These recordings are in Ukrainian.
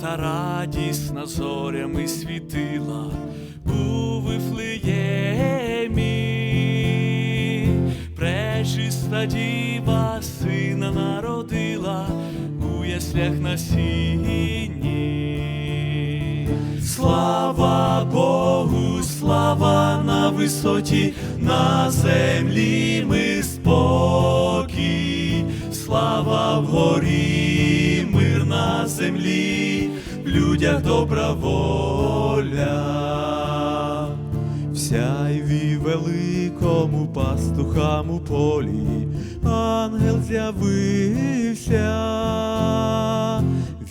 та радісна зорями світила у Вифлеємі. Пречиста діва сина народила у яслях на сіні. Слава Богу, слава на висоті, на землі ми спокій, слава вгорі, мир на землі, в людях добра воля. В сяйві великому пастухам у полі ангел з'явився.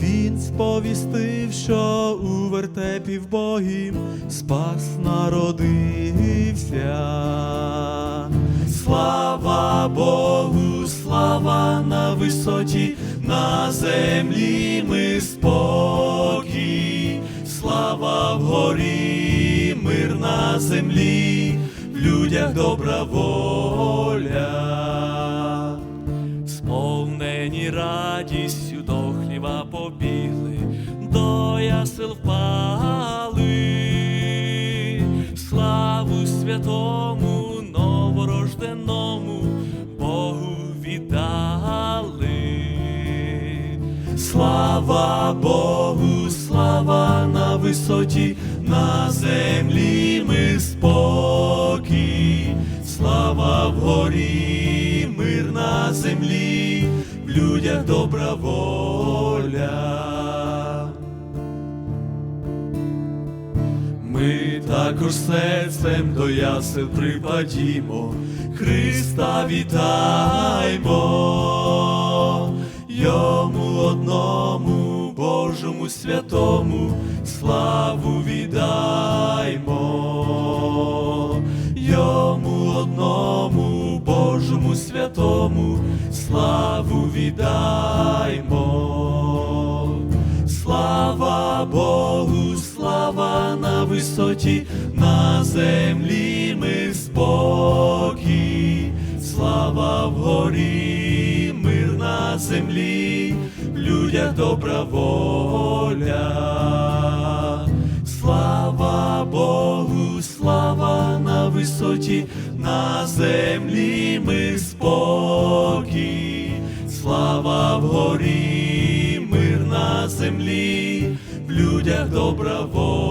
Він сповістив, що у вертепі в Богім спас народився. Богу, слава на висоті, на землі ми спокій, слава вгорі, мир на землі, в людях добра воля. Сповнені радістю до хліва побігли, до ясел впали, славу святому новорожденому Слава Богу, слава на висоті, на землі ми спокій, слава вгорі, мир на землі, в людях добра воля. Ми також серцем до ясел припадімо, Христа вітаймо, йому одному, Божому святому, славу віддаймо, йому одному, Божому святому, славу віддаймо. Слава Богу, слава на висоті, на землі ми спокій, слава вгорі, землі, в людях добра воля. Слава Богу, слава на висоті, на землі ми спокій, слава вгорі, мир на землі, в людях добра воля.